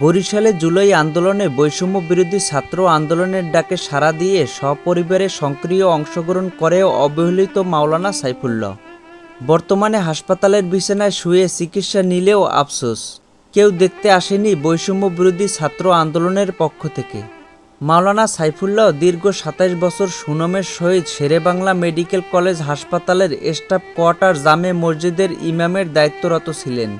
বরিশালে জুলাই আন্দোলনে বৈষম্য বিরোধী ছাত্র আন্দোলনের ডাকে সাড়া দিয়ে সপরিবারে সক্রিয় অংশগ্রহণ করে অবহেলিত মাওলানা সাইফুল্লাহ। বর্তমানে হাসপাতালের বিছানায় শুয়ে চিকিৎসা নিলেও আফসোস। কেউ দেখতে আসেনি বৈষম্য বিরোধী ছাত্র আন্দোলনের পক্ষ থেকে। মাওলানা সাইফুল্লাহ দীর্ঘ সাতাইশ বছর সুনামের সহিত শেরেবাংলা মেডিকেল কলেজ হাসপাতালের স্টাফ কোয়ার্টার জামে মসজিদের ইমামের দায়িত্বরত ছিলেন।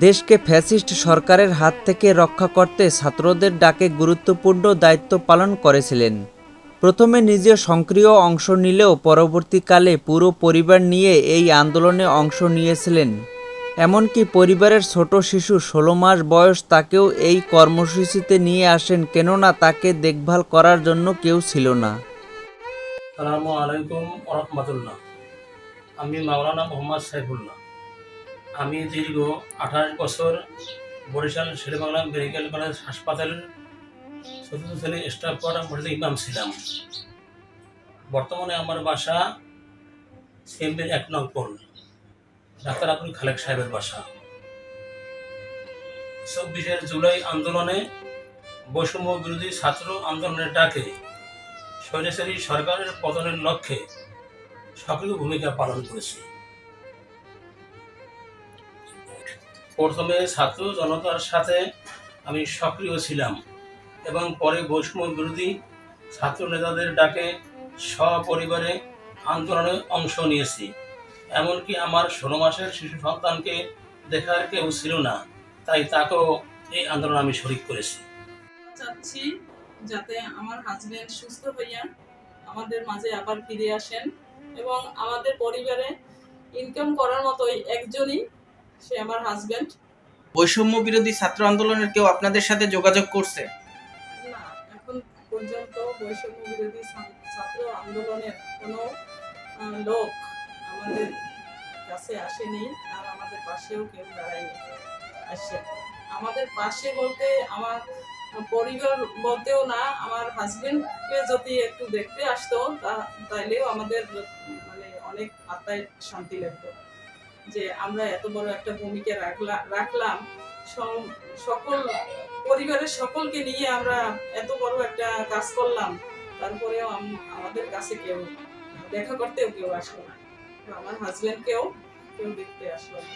দেশকে ফ্যাসিস্ট সরকারের হাত থেকে রক্ষা করতে ছাত্রদের ডাকে গুরুত্বপূর্ণ দায়িত্ব পালন করেছিলেন। প্রথমে নিজে সক্রিয় অংশ নিলেও পরবর্তীকালে পুরো পরিবার নিয়ে এই আন্দোলনে অংশ নিয়েছিলেন। এমনকি পরিবারের ছোট শিশু ষোলো মাস বয়স তাকেও এই কর্মসূচিতে নিয়ে আসেন কেননা তাকে দেখভাল করার জন্য কেউ ছিল না। আমি মাওলানা মোহাম্মদ সাইফুল্লাহ। আমি দীর্ঘ আঠাশ বছর বরিশাল শেরেবাংলা মেডিকেল কলেজ হাসপাতালের চতুর্থ শ্রেণি স্টাফ কোয়ার্টার মসজিদে ইমাম ছিলাম। বর্তমানে আমার বাসা সিএমবির এক নং পোল ডাক্তার আব্দুল খালেক সাহেবের বাসা। চব্বিশের জুলাই আন্দোলনে বৈষম্য বিরোধী ছাত্র আন্দোলনের ডাকে স্বৈরাচারী সরকারের পতনের লক্ষ্যে সক্রিয় ভূমিকা পালন করেছে। প্রথমে ছাত্র জনতার সাথে আমি সক্রিয় ছিলাম এবং পরে বৈষম্য বিরোধী ছাত্র নেতাদের ডাকে সপরিবারে আন্দোলনে অংশ নিয়েছি। এমনকি আমার ষোলো মাসের শিশু সন্তানকে দেখার কেউ ছিল না, তাই তাকেও এই আন্দোলন আমি শরিক করেছি। চাচ্ছি যাতে আমার হাজবেন্ড সুস্থ হইয়া আমাদের মাঝে আবার ফিরে আসেন এবং আমাদের পরিবারে ইনকাম করার মতোই একজনই সে আমার হাজবেন্ড বৈষম্য বিরোধী ছাত্র আন্দোলনের কেউ আপনাদের সাথে যোগাযোগ করছে? না এখন পর্যন্ত বৈষম্য বিরোধী ছাত্র আন্দোলনের কোনো লোক আমাদের কাছে আসেনি আর আমাদের পাশেও কেউ দাঁড়ায়নি আসে আমাদের পাশে বলতে আমার পরিবার বলতেও না আমার হাজবেন্ডকে যদি একটু দেখতে আসতো তাইলেও আমাদের মানে অনেক আত্মায় শান্তি লাগতো। যে আমরা এত বড় একটা ভূমিকা রাখলা, রাখলাম সকল পরিবারের সকলকে নিয়ে আমরা এত বড় একটা কাজ করলাম, তারপরেও আমাদের কাছে কেউ দেখা করতেও কেউ আসলো না। আমার হাজব্যান্ডকেও কেউ দেখতে আসলো না।